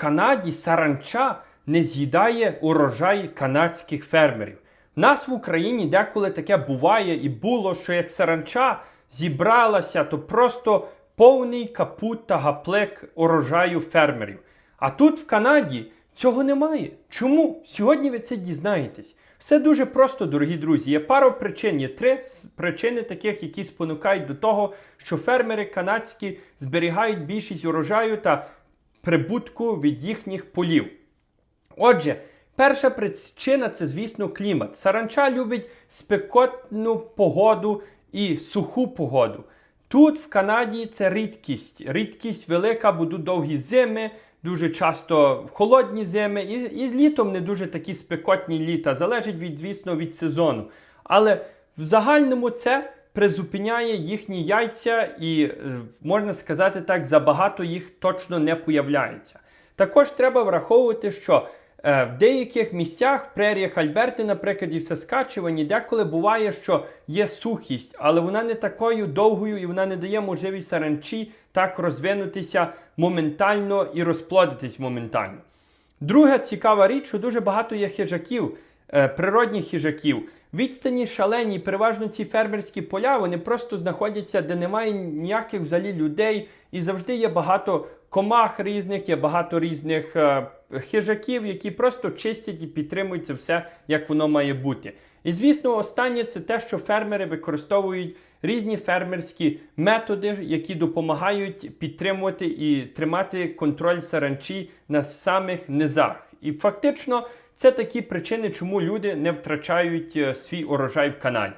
Канаді саранча не з'їдає урожай канадських фермерів. В нас в Україні деколи таке буває і було, що як саранча зібралася, то просто повний капут та гаплек урожаю фермерів. А тут в Канаді цього немає. Чому? Сьогодні ви це дізнаєтесь. Все дуже просто, дорогі друзі. Є пара причин, є три причини таких, які спонукають до того, що фермери канадські зберігають більшість урожаю та прибутку від їхніх полів. Отже, перша причина це, звісно, клімат. Саранча любить спекотну погоду і суху погоду. Тут в Канаді це рідкість. Рідкість велика, будуть довгі зими, дуже часто холодні зими, і, і літом не дуже такі спекотні літа. Залежить від, звісно, від сезону. Але в загальному це призупиняє їхні яйця, і е, можна сказати так, забагато їх точно не появляється. Також треба враховувати, що е, в деяких місцях, в преріях Альберти, наприклад, і в Саскачевані, деколи буває, що є сухість, але вона не такою довгою і вона не дає можливість саранчі так розвинутися моментально і розплодитись моментально. Друга цікава річ, що дуже багато є хижаків, природних хижаків. Відстані шалені, переважно ці фермерські поля, вони просто знаходяться, де немає ніяких взагалі людей, і завжди є багато комах різних, є багато різних е, хижаків, які просто чистять і підтримують це все, як воно має бути. І звісно, останнє це те, що фермери використовують різні фермерські методи, які допомагають підтримувати і тримати контроль саранчі на самих низах. І фактично це такі причини, чому люди не втрачають е, свій урожай в Канаді.